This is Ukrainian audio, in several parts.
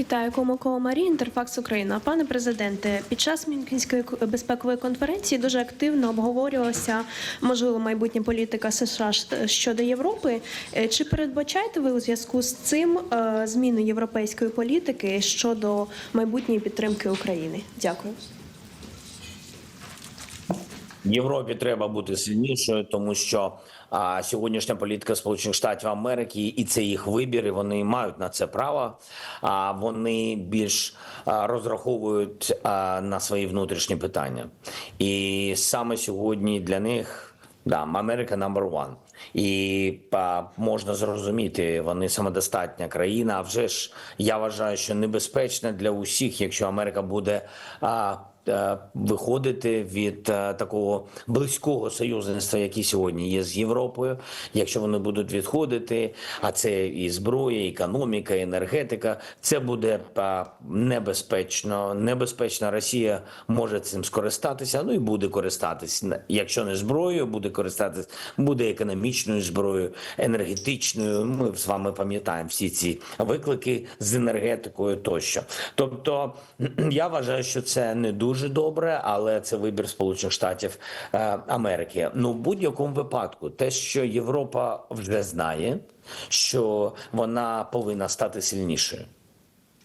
Вітаю Комакова Марія, Інтерфакс Україна. Пане президенте, під час Мюнхенської безпекової конференції дуже активно обговорювалася можливо майбутня політика США щодо Європи. Е, Чи передбачаєте ви у зв'язку з цим е, зміну європейської політики щодо майбутньої підтримки України? Дякую. Європі треба бути сильнішою, тому що а, сьогоднішня політика Сполучених Штатів Америки і це їх вибір, і вони мають на це право. А вони більш а, розраховують а, на свої внутрішні питання. І саме сьогодні для них да, Америка number one. І а, можна зрозуміти, вони самодостатня країна. А вже ж я вважаю, що небезпечна для усіх, якщо Америка буде. А, Виходити від е, такого близького союзництва, яке сьогодні є з Європою. Якщо вони будуть відходити, а це і зброя, і економіка, і енергетика, це буде е, небезпечно. Небезпечно Росія може цим скористатися. Ну і буде користатися. Якщо не зброєю, буде користатися, буде економічною зброєю, енергетичною. Ми з вами пам'ятаємо всі ці виклики з енергетикою тощо. Тобто я вважаю, що це не дуже добре, але це вибір Сполучених Штатів е, Америки. Ну, в будь-якому випадку, те, що Європа вже знає, що вона повинна стати сильнішою.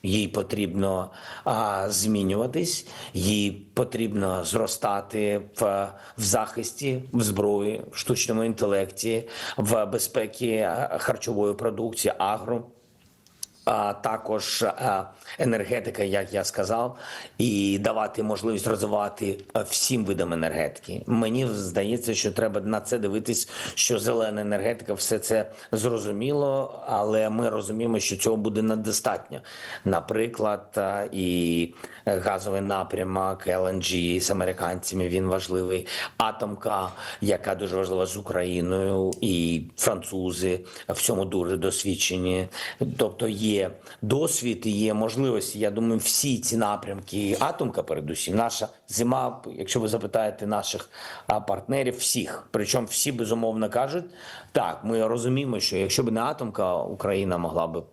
Їй потрібно а, змінюватись, їй потрібно зростати в, в захисті, в зброї, в штучному інтелекті, в безпеці харчової продукції, агро. А також енергетика, як я сказав, і давати можливість розвивати всім видам енергетики. Мені здається, що треба на це дивитись, що зелена енергетика, все це зрозуміло, але ми розуміємо, що цього буде недостатньо. Наприклад, і газовий напрямок LNG з американцями він важливий. Атомка, яка дуже важлива з Україною, і французи в цьому дуже досвідчені. Тобто є досвід і є можливості. Я думаю, всі ці напрямки, і атомка, передусім, наша зима, якщо ви запитаєте наших партнерів, всіх, причому всі безумовно кажуть, так, ми розуміємо, що якщо б не атомка, Україна могла би.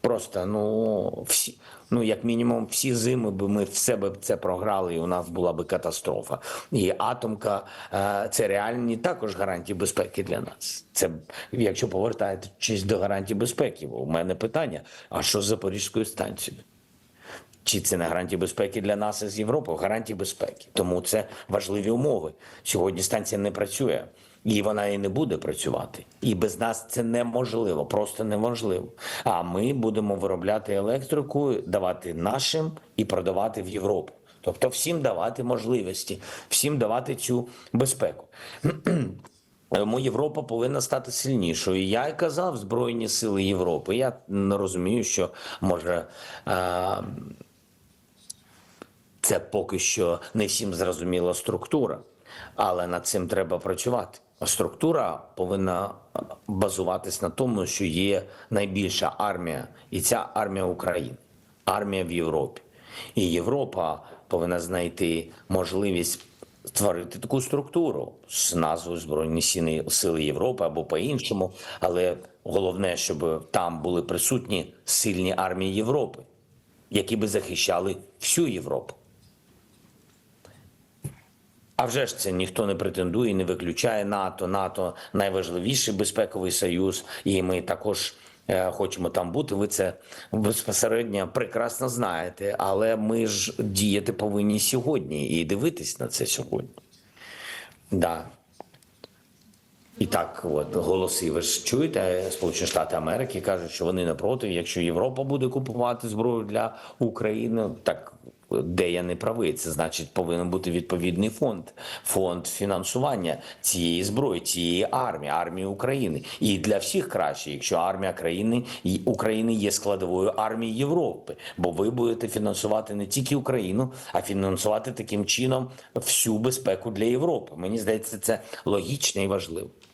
Просто ну всі, ну як мінімум, всі зими би ми все би це програли, і у нас була би катастрофа. І атомка е, це реальні також гарантії безпеки для нас. Це якщо повертаєтесь до гарантій безпеки, бо у мене питання: а що з Запорізькою станцією? Чи це не гарантії безпеки для нас із Європи? Гарантії безпеки. Тому це важливі умови. Сьогодні станція не працює, і вона і не буде працювати. І без нас це неможливо, просто неможливо. А ми будемо виробляти електрику, давати нашим і продавати в Європу. Тобто всім давати можливості, всім давати цю безпеку. Тому Європа повинна стати сильнішою. Я й казав Збройні сили Європи. Я не розумію, що може. Е- це поки що не всім зрозуміла структура, але над цим треба працювати. Структура повинна базуватись на тому, що є найбільша армія, і ця армія України, армія в Європі. І Європа повинна знайти можливість створити таку структуру з назвою Збройні Сили- Європи або по-іншому. Але головне, щоб там були присутні сильні армії Європи, які би захищали всю Європу. А вже ж це ніхто не претендує, не виключає НАТО. НАТО найважливіший безпековий союз, і ми також е, хочемо там бути. Ви це безпосередньо прекрасно знаєте. Але ми ж діяти повинні сьогодні і дивитись на це сьогодні. Да. І так, от голоси, ви ж чуєте, Сполучені Штати Америки кажуть, що вони не проти. Якщо Європа буде купувати зброю для України, так де я не правий, це значить повинен бути відповідний фонд, фонд фінансування цієї зброї, цієї армії, армії України. І для всіх краще, якщо армія країни України є складовою армії Європи, бо ви будете фінансувати не тільки Україну, а фінансувати таким чином всю безпеку для Європи. Мені здається, це логічно і важливо.